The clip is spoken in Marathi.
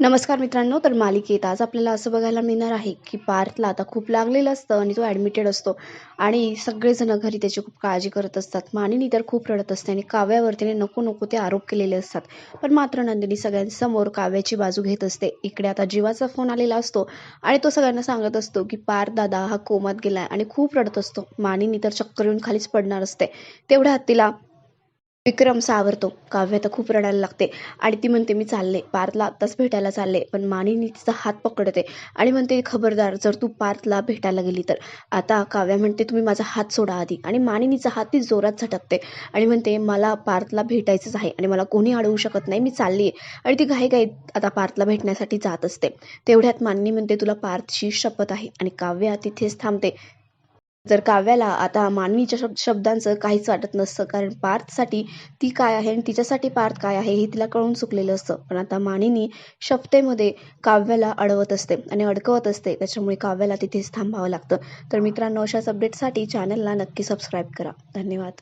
नमस्कार मित्रांनो तर मालिकेत आज आपल्याला असं बघायला मिळणार आहे की पार्थला आता खूप लागलेलं असतं आणि तो ॲडमिटेड असतो. आणि सगळेजण घरी त्याची खूप काळजी करत असतात. मानिनी तर खूप रडत असते आणि काव्यावरतीने नको नको ते आरोप केलेले असतात. पण मात्र नंदिनी सगळ्यांसमोर काव्याची बाजू घेत असते. इकडे आता जीवाचा फोन आलेला असतो आणि तो सगळ्यांना सांगत असतो की पार्थ दादा हा कोमात गेलाय. आणि खूप रडत असतो. मानिनी तर चक्कर येऊन खालीच पडणार असते. तेवढ्यात तिला विक्रम सावरतो. काव्य तर खूप रडायला लागते. आणि ती म्हणते मी चालले. पार्थला आत्ताच भेटायला चालले. पण मानिनी तिचा हात पकडते. आणि म्हणते खबरदार जर तू पार्थला भेटायला गेली तर. आता काव्या म्हणते तुम्ही माझा हात सोडा आधी. आणि मानिनीचा हात ती जोरात झटकते. आणि म्हणते मला पार्थला भेटायचंच आहे आणि मला कोणी अडवू शकत नाही. मी चालली आहे. आणि ती घाई घाईत आता पार्थला भेटण्यासाठी जात असते. तेवढ्यात मानिनी म्हणते तुला पार्थची शपथ आहे. आणि काव्या तिथेच थांबते. जर काव्याला आता मानवीच्या शब शब्दांचं काहीच वाटत नसतं कारण पार्थसाठी ती काय आहे आणि तिच्यासाठी पार्थ काय आहे हे तिला कळून चुकलेलं असतं. पण आता मानिनी शपतेमध्ये काव्याला अडवत असते आणि अडकवत असते त्याच्यामुळे काव्याला तिथेच थांबावं लागतं. तर मित्रांनो अशाच अपडेटसाठी चॅनलला नक्की सबस्क्राईब करा. धन्यवाद.